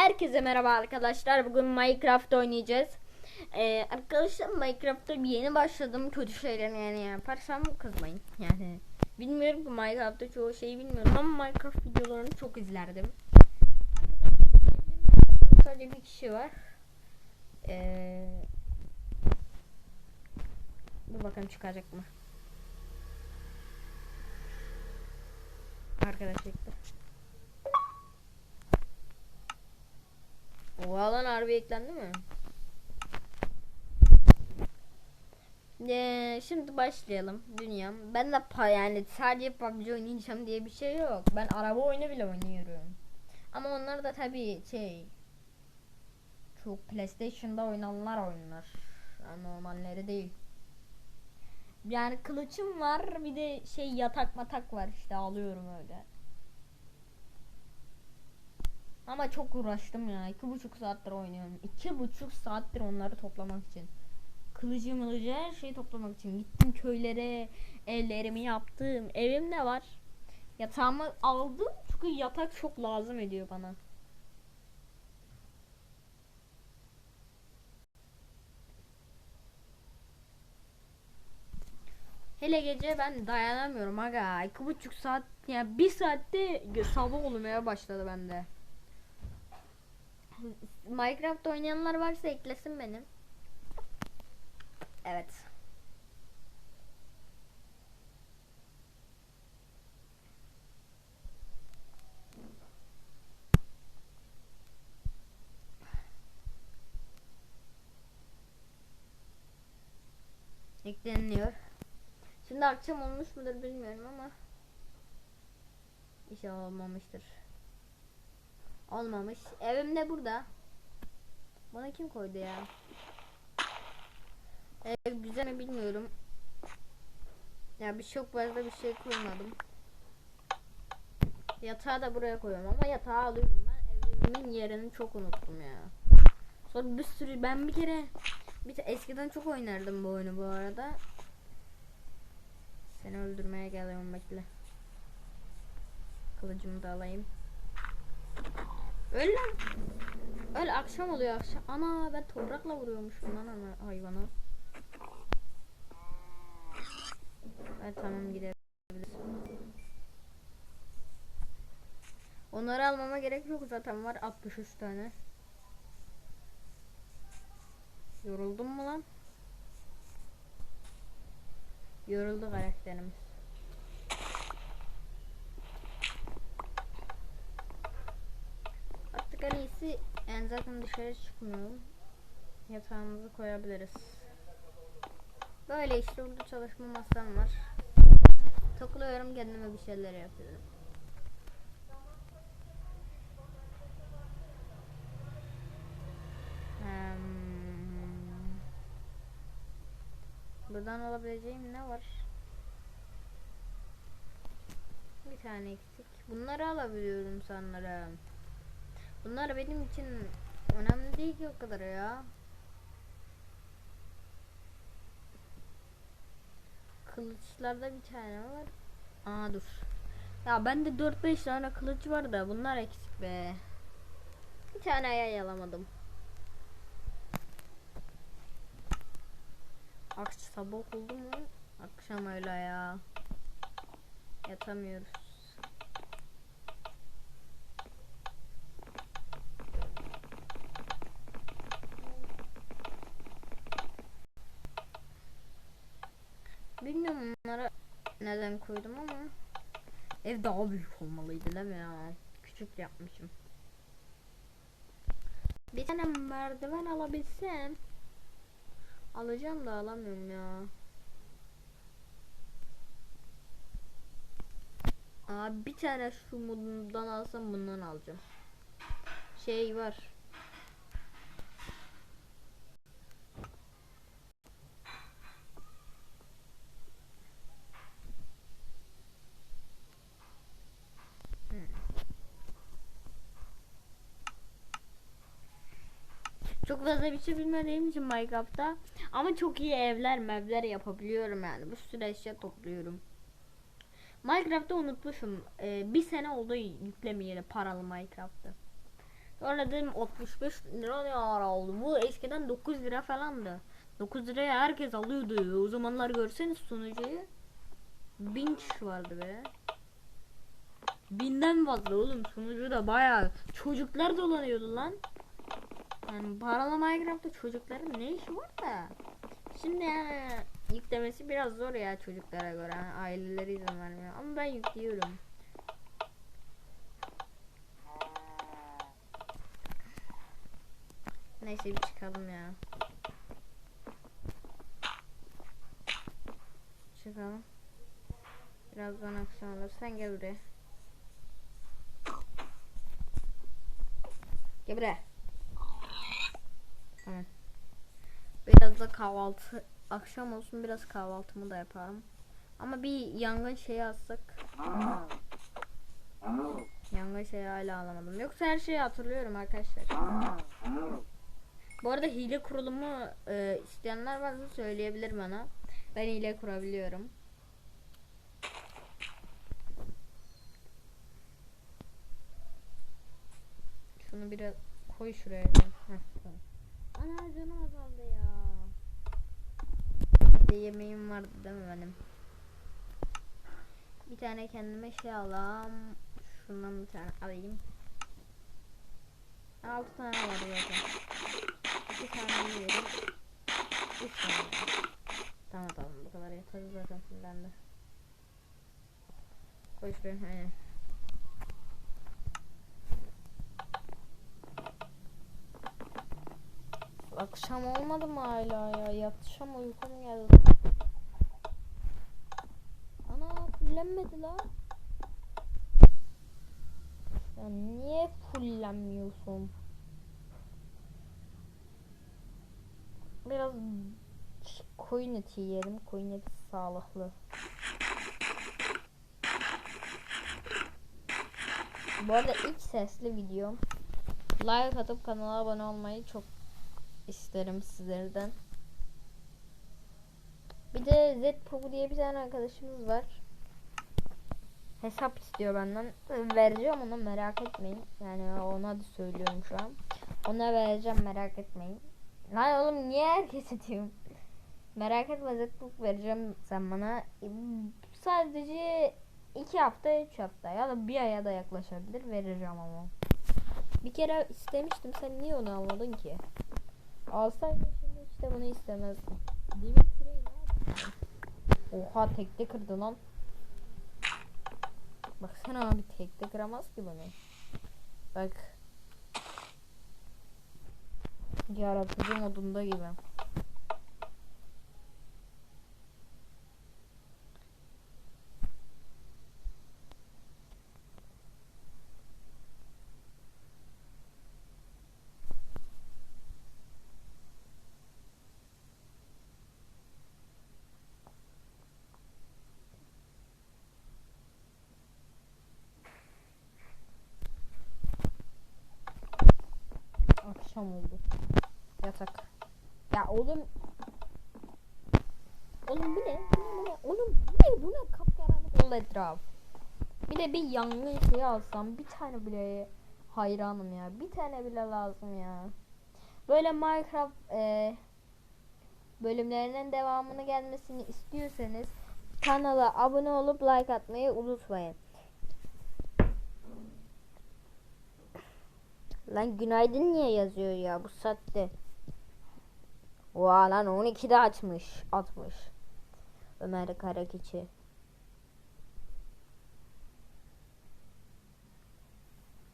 Herkese merhaba arkadaşlar. Bugün Minecraft oynayacağız. Ee, arkadaşlar Minecraft'ta yeni başladım. Kötü şeyler yani yaparsam kızmayın. Yani bilmiyorum ki Minecraft'ta çoğu şeyi bilmiyorum ama Minecraft videolarını çok izlerdim. Arkadaşlar, Sadece bir kişi var. Ee, dur bakalım çıkacak mı? Arkadaş çıktı. O alan harbi eklendi mi? Ee, şimdi başlayalım dünyam. Ben de pa yani sadece PUBG oynayacağım diye bir şey yok. Ben araba oyunu bile oynuyorum. Ama onlar da tabii şey çok PlayStation'da oynananlar oyunlar. Yani normalleri değil. Yani kılıçım var bir de şey yatak matak var işte alıyorum öyle. Ama çok uğraştım ya. iki buçuk saattir oynuyorum. iki buçuk saattir onları toplamak için. Kılıcı mılıcı her şeyi toplamak için. Gittim köylere, evlerimi yaptım. Evim ne var? Yatağımı aldım çünkü yatak çok lazım ediyor bana. Hele gece ben dayanamıyorum aga. iki buçuk saat yani bir saatte sabah olmaya başladı bende. Minecraft oynayanlar varsa eklesin benim. Evet. Ekleniyor. Şimdi akşam olmuş mudur bilmiyorum ama İnşallah olmamıştır. Olmamış. Evim de burada. Bana kim koydu ya? Ev güzel mi bilmiyorum. Ya bir çok fazla bir şey koymadım. Yatağı da buraya koyuyorum ama yatağı alıyorum ben. Evimin yerini çok unuttum ya. Sonra bir sürü ben bir kere bir de eskiden çok oynardım bu oyunu bu arada. Seni öldürmeye geliyorum bekle. Kılıcımı da alayım. Öl lan. Öl akşam oluyor akşam. Ana ben toprakla vuruyormuşum lan ana hayvana. Evet tamam gidebiliriz. Onları almama gerek yok zaten var 63 tane. Yoruldun mu lan? Yoruldu karakterimiz. En iyisi yani zaten dışarı çıkmıyorum. Yatağımızı koyabiliriz. Böyle işte burada çalışma masam var. Tokluyorum kendime bir şeyler yapıyorum. Buradan alabileceğim ne var? Bir tane eksik. Bunları alabiliyorum sanırım. Bunlar benim için önemli değil ki o kadar ya. Kılıçlarda bir tane var. Aa dur. Ya bende 4-5 tane kılıç var da bunlar eksik be. Bir tane yay alamadım. Akşam sabah oldu mu? Akşam öyle ya. Yatamıyoruz. Bilmiyorum onlara neden koydum ama ev daha büyük olmalıydı değil mi ya? Küçük yapmışım. Bir tane merdiven alabilsem alacağım da alamıyorum ya. Aa bir tane şu bundan alsam bundan alacağım. Şey var. Çok fazla bir şey bilmediğim için Minecraft'ta ama çok iyi evler mevler yapabiliyorum yani. Bu sürü eşya topluyorum. Minecraft'ta unutmuşum. Ee, bir sene oldu yüklemeyeli paralı Minecraft'ı. Sonra dedim 65 lira ne ara oldu. Bu eskiden 9 lira falandı. 9 liraya herkes alıyordu. O zamanlar görseniz sunucuyu. 1000 kişi vardı be. Binden fazla oğlum sunucu da bayağı çocuklar dolanıyordu lan. Yani paralı Minecraft'ta çocukların ne işi var da. Şimdi yani yüklemesi biraz zor ya çocuklara göre. Yani aileleri izin vermiyor. Ama ben yüklüyorum. Neyse bir çıkalım ya. Çıkalım. Birazdan akşam olur. Sen gel buraya. Gel buraya. Tamam. Biraz da kahvaltı akşam olsun biraz kahvaltımı da yaparım. Ama bir yangın şeyi atsak. Yangın şeyi hala alamadım. Yoksa her şeyi hatırlıyorum arkadaşlar. Bu arada hile kurulumu e, isteyenler varsa söyleyebilir bana. Ben hile kurabiliyorum. Şunu biraz koy şuraya. Heh, tamam. Ana canım azaldı ya. Bir de yemeğim vardı değil mi benim? Bir tane kendime şey alalım. Şundan bir tane alayım. Altı tane var zaten. İki tane yiyelim. Üç tane. Tamam tamam bu kadar yeter zaten sizden de. Koy şuraya. He. Akşam olmadı mı hala ya? Yatışam uykum geldi. Ana fullenmedi la. Ya niye fullenmiyorsun? Biraz koyun eti yiyelim. Koyun eti sağlıklı. Bu arada ilk sesli videom. Like atıp kanala abone olmayı çok isterim sizlerden. Bir de Zpog diye bir tane arkadaşımız var. Hesap istiyor benden. Vereceğim ona merak etmeyin. Yani ona da söylüyorum şu an. Ona vereceğim merak etmeyin. Lan oğlum niye herkese diyorum. Merak etme Zpog vereceğim sen bana. Sadece iki hafta, üç hafta ya da bir aya da yaklaşabilir. Vereceğim ama. Bir kere istemiştim. Sen niye onu almadın ki? Alsaydın şimdi işte bunu istemezdin. Dimitri'yi? Oha tekte kırdı lan. Baksana abi tekte kıramaz ki bunu. Bak. Yaratıcı modunda gibi. Akşam oldu. Yatak. Ya oğlum. Oğlum bu ne? Bu ne? Bu ne? Oğlum bu ne? Bu ne? Kapkaranlık oldu etraf. Bir de bir yangın şeyi alsam bir tane bile hayranım ya. Bir tane bile lazım ya. Böyle Minecraft e, bölümlerinin devamını gelmesini istiyorsanız kanala abone olup like atmayı unutmayın. Lan günaydın niye yazıyor ya bu saatte? Oha lan 12'de açmış. Atmış. Ömer Karakiçi.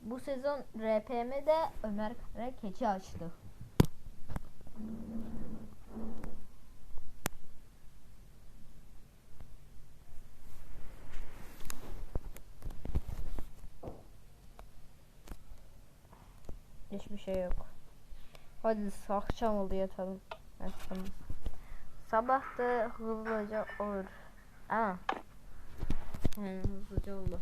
Bu sezon RPM'de Ömer Karakeçi açtı. Hiçbir şey yok. Hadi akşam oldu yatalım. Yatalım. Sabah da hızlıca olur. Aa. Yani hızlıca oldu.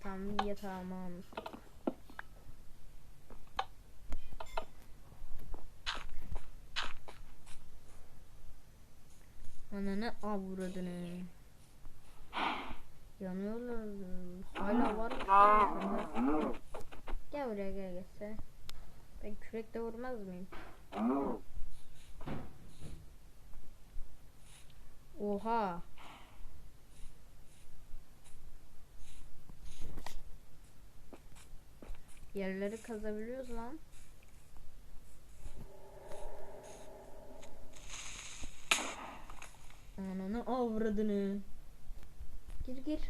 Tamam yatağımı almıştık. Ananı avradını. Gel buraya gel gelse. Ben kürekle vurmaz mıyım? Oha. Yerleri kazabiliyoruz lan. Ananı avradını. Gir gir.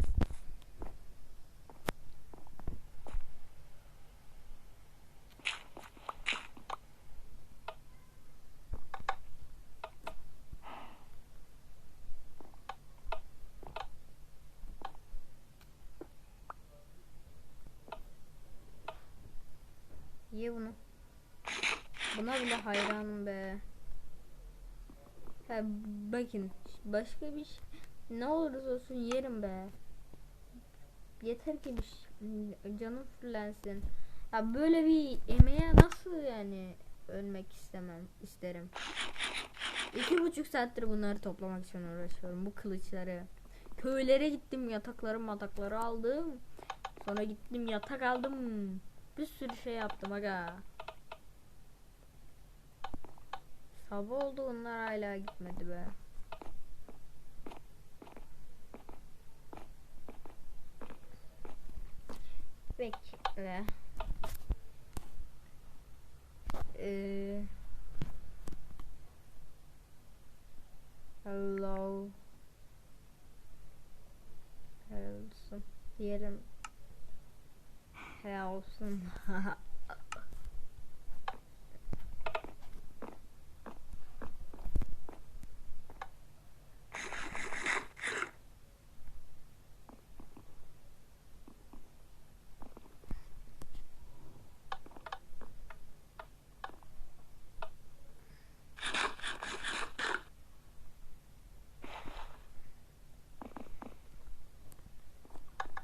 Ye bunu. Buna bile hayranım be. Ha, bakın başka bir şey ne olursa olsun yerim be. Yeter ki bir şey- canım fullensin. Ya böyle bir emeğe nasıl yani ölmek istemem isterim. İki buçuk saattir bunları toplamak için uğraşıyorum bu kılıçları. Köylere gittim yatakları matakları aldım. Sonra gittim yatak aldım. Bir sürü şey yaptım aga. Sabah oldu onlar hala gitmedi be. Bekle. Ee, hello. Hello. Diyelim. Helson.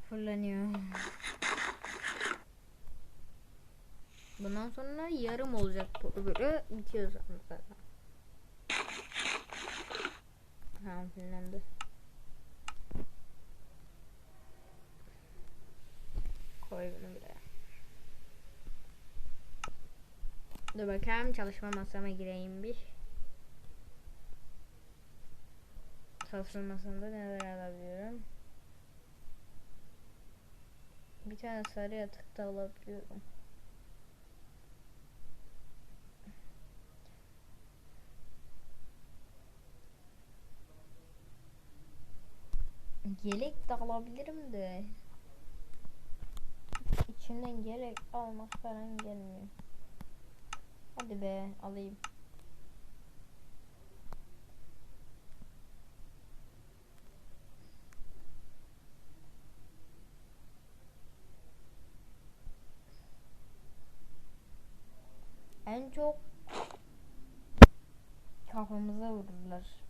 Fırlanıyor. Bundan sonra yarım olacak bu öbürü bitiyor zaten. Ha fırlandı. Koy bunu buraya. Dur bakayım çalışma masama gireyim bir. Çalışma masamda neler alabiliyorum? Bir tane sarı yatak da alabiliyorum. Yelek de alabilirim de. İçinden yelek almak falan gelmiyor. Hadi be alayım. En çok kafamıza vururlar.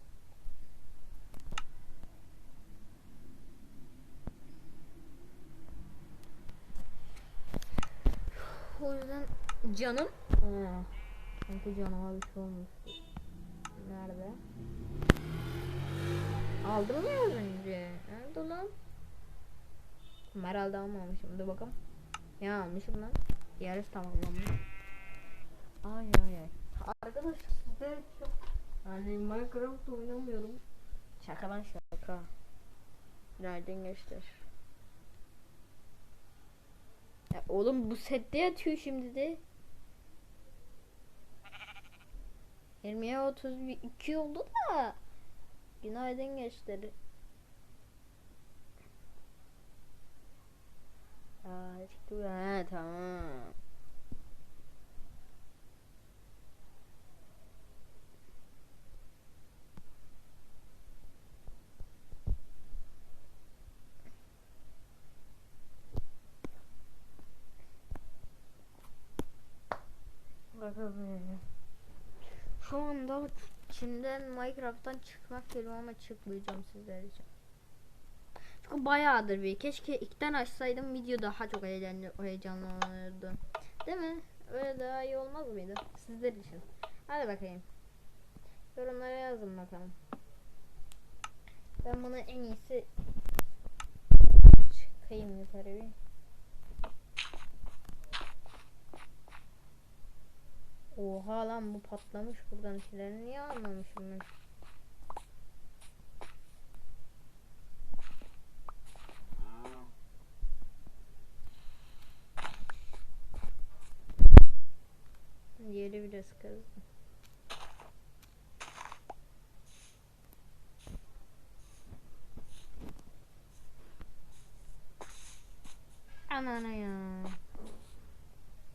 O yüzden canım Aa, Sanki canıma bir şey olmuştu. Nerede? Aldım ya az önce. Nerede lan? Herhalde almamışım. Dur bakalım. Ya almışım lan. Yarış tamamlanmış. Ay ay ay. Arkadaşlar sizler çok yani Minecraft oynamıyorum. Şaka lan şaka. Nereden geçtir? Ya oğlum bu sette yatıyor şimdi de. 20'ye 32 oldu da. Günaydın gençler. Aa, çıktı. Ha, tamam. Bakalım. Şu anda Çin'den Minecraft'tan çıkmak istiyorum ama çıkmayacağım sizler için. Çünkü bayağıdır bir. Keşke ilkten açsaydım video daha çok heyecanlı, olurdu. Değil mi? Öyle daha iyi olmaz mıydı? Sizler için. Hadi bakayım. Yorumlara yazın bakalım. Ben bunu en iyisi çıkayım yukarı bir. Oha lan bu patlamış buradan treni niye almamışım ben? Yeri biraz kızdı. Anana ya.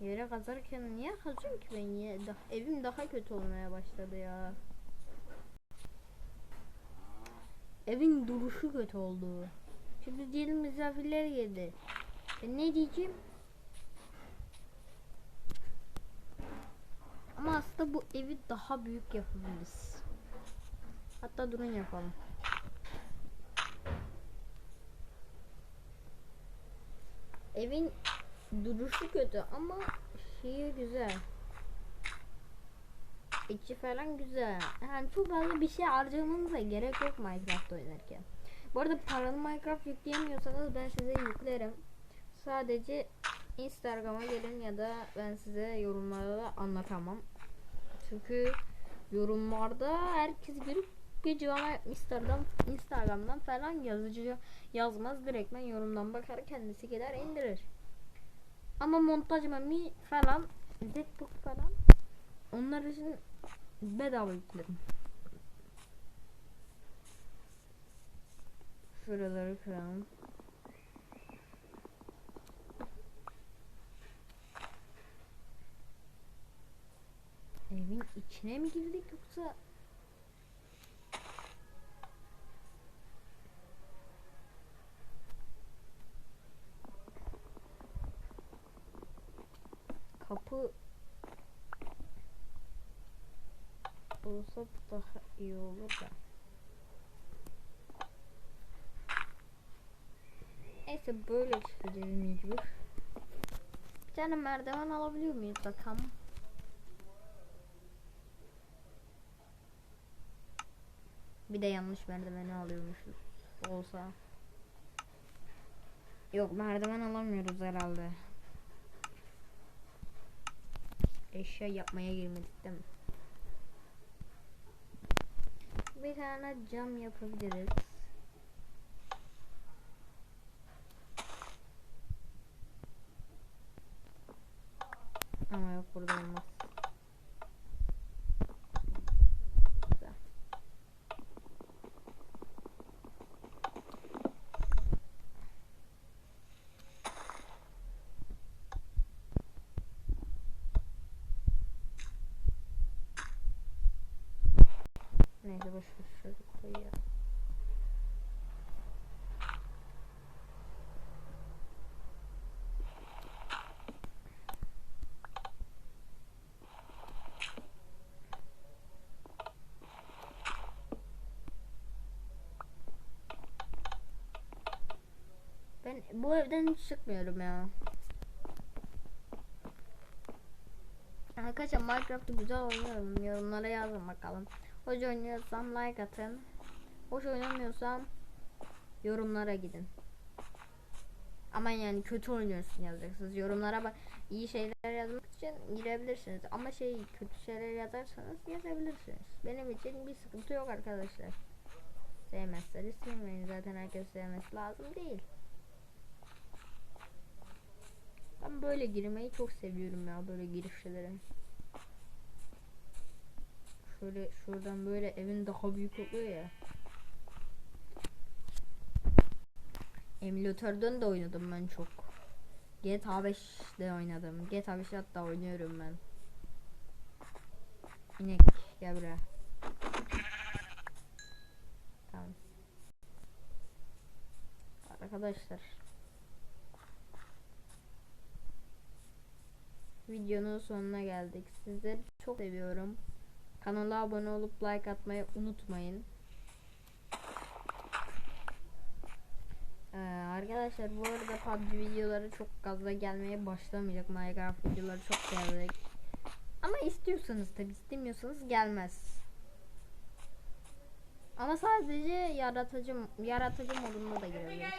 Yere kazarken niye kazıyorum ki ben ya? Da- evim daha kötü olmaya başladı ya. Evin duruşu kötü oldu. Şimdi diyelim misafirler geldi. Ben ne diyeceğim? Ama aslında bu evi daha büyük yapabiliriz. Hatta durun yapalım. Evin duruşu kötü ama şeyi güzel. İçi falan güzel. Yani çok fazla bir şey harcamanıza gerek yok Minecraft oynarken. Bu arada paralı Minecraft yükleyemiyorsanız ben size yüklerim. Sadece Instagram'a gelin ya da ben size yorumlarda anlatamam. Çünkü yorumlarda herkes girip gece bana Instagram, Instagram'dan falan yazıcı yazmaz. Direktmen yorumdan bakar kendisi gider indirir. Ama montaj mami falan Zbook falan onlar için bedava yüklerim. Şuraları kıralım. Evin içine mi girdik yoksa olsa daha iyi olur da. Neyse böyle çıkacağız mecbur. Bir tane merdiven alabiliyor muyuz bakalım? Bir de yanlış merdiveni alıyormuşuz. Olsa. Yok merdiven alamıyoruz herhalde. Eşya yapmaya girmedik değil mi? Bir tane cam yapabiliriz. Ama yok burada olmaz. Güzel. Neyse boş şöyle koyuyor. Ben bu evden hiç çıkmıyorum ya. Arkadaşlar Minecraft'ı güzel oynuyorum. Yorumlara yazın bakalım. Hoş oynuyorsam like atın. Hoş oynamıyorsam yorumlara gidin. Ama yani kötü oynuyorsun yazacaksınız. Yorumlara bak iyi şeyler yazmak için girebilirsiniz. Ama şey kötü şeyler yazarsanız yazabilirsiniz. Benim için bir sıkıntı yok arkadaşlar. Sevmezseniz sevmeyin. Zaten herkes sevmesi lazım değil. Ben böyle girmeyi çok seviyorum ya böyle girişlere. Şöyle şuradan böyle evin daha büyük oluyor ya. Emülatörden de oynadım ben çok. GTA 5'de oynadım. GTA 5 hatta oynuyorum ben. İnek gel buraya. Tamam. Arkadaşlar. Videonun sonuna geldik. Sizleri çok seviyorum. Kanala abone olup like atmayı unutmayın. Ee, arkadaşlar bu arada PUBG videoları çok gazla gelmeye başlamayacak. Minecraft videoları çok gelecek. Ama istiyorsanız tabi istemiyorsanız gelmez. Ama sadece yaratıcı yaratıcı modunda da girebilir.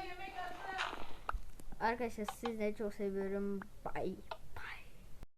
Arkadaşlar sizleri çok seviyorum. Bye.